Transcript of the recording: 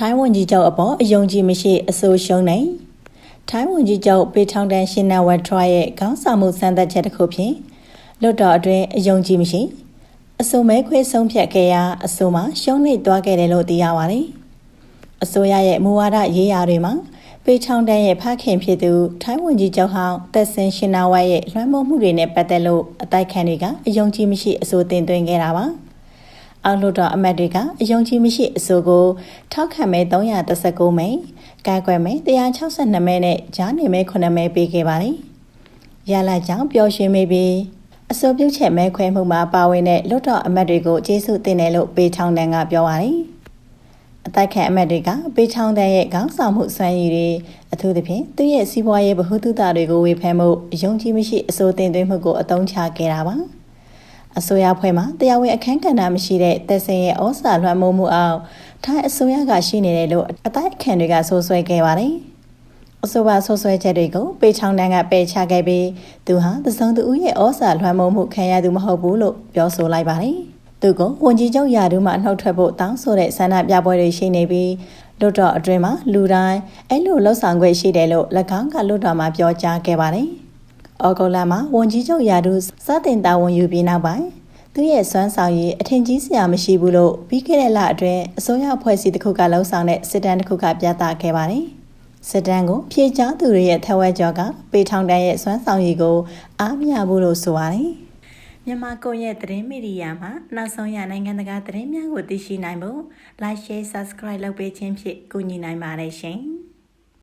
ထိုင်းဝန်ကြီးချုပ်အပေါ်အယုံကြည်မရှိအဆိုးရှုံးနေထိုင်းဝန်ကြီးချုပ်ပေထောင်တန်ရှင်နာဝတ်ထရရဲ့ခေါင်းဆောင်မှုစံသက်ချက်တစ်ခုဖြင့်လွတ်တော်အတွင်းအယုံကြည်မရှိအဆိုမဲခွဲဆုံးဖြတ်ခဲ့ရာအဆိုမှာရှုံးနေသွားခဲ့တယ်လို့သိရပါတယ်အစိုးရရဲ့မူဝါဒရေးရာတွေမှာပေထောင်တန်ရဲ့ဖခင်ဖြစ်သူထိုင်းဝန်ကြီးချုပ်ဟောင်းသက်စင်ရှင်နာဝတ်ရဲ့လွှမ်းမိုးမှုတွေနဲ့ပတ်သက်လို့အတိုက်ခံတွေကအယုံကြည်မရှိအဆိုတင်သွင်းခဲ့တာပါ။ အောက်လွှတ်တော်အမတ်တွေကအယုံကြည်မရှိအဆိုကိုထောက်ခံမဲ319မဲကာကွယ်မဲ162မဲနဲ့ဂျားနေမဲ9မဲပေးခဲ့ပါတယ်။ရလာကြောင့်ပျော်ရွှင်မိပြီးအဆိုပြုချက်မဲခွဲမှုမှာပါဝင်တဲ့လွှတ်တော်အမတ်တွေကိုကျေးဇူးတင်တယ်လို့ပေချောင်းတန်ကပြောပါတယ်။အတိုက်ခံအမတ်တွေကပေချောင်းတန်ရဲ့ခေါင်းဆောင်မှုစွမ်းရည်တွေအထူးသဖြင့်သူ့ရဲ့စီးပွားရေးဗဟုသုတတွေကိုဝေဖန်မှုယုံကြည်မရှိအဆိုတင်သွင်းမှုကိုအသုံးချခဲ့တာပါ။ အစိုးရဖွဲ့မှာတရားဝင်အခမ်းကဏ္ဍမရှိတဲ့သက်စင်ရဲ့ဩဇာလွှမ်းမိုးမှုအောက်ထိုင်းအစိုးရကရှိနေတယ်လို့အတိုက်အခံတွေကဆိုဆွဲခဲ့ပါတယ်။အဆိုပါဆိုဆွဲချက်တွေကိုပေချောင်းတန်းကပယ်ချခဲ့ပြီးသူဟာသစုံသူရဲ့ဩဇာလွှမ်းမိုးမှုခံရသူမဟုတ်ဘူးလို့ပြောဆိုလိုက်ပါတယ်။သူကဝန်ကြီးချုပ်ယာဒူးမှနှုတ်ထွက်ဖို့တောင်းဆိုတဲ့ဆန္ဒပြပွဲတွေရှိနေပြီးလွတ်တော်အတွင်းမှာလူတိုင်းအဲ့လိုလှုပ်ဆောင်ခွင့်ရှိတယ်လို့၎င်းကလွတ်တော်မှာပြောကြားခဲ့ပါတယ်။ ဩဂုတ်လမှာဝန်ကြီးချုပ်ယာဒူးစတင်တာဝန်ယူပြီးနောက်ပိုင်းသူရဲ့စွမ်းဆောင်ရည်အထင်ကြီးစရာမရှိဘူးလို့ပြီးခဲ့တဲ့လအတွင်းအစိုးရအဖွဲ့အစည်းတစ်ခုကလှုံ့ဆော်တဲ့စစ်တမ်းတစ်ခုကပြသခဲ့ပါတယ်။စစ်တမ်းကိုဖြေကြားသူတွေရဲ့ထဝက်ကျော်ကပေထောင်တန်းရဲ့စွမ်းဆောင်ရည်ကိုအားမရဘူးလို့ဆိုပါတယ်။မြန်မာကွန်ရက်သတင်းမီဒီယာမှာနောက်ဆုံးရနိုင်ငံတကာသတင်းများကိုသိရှိနိုင်ဖို့ Like Share Subscribe လုပ်ပေးခြင်းဖြင့်ကူညီနိုင်ပါတယ်ရှင်။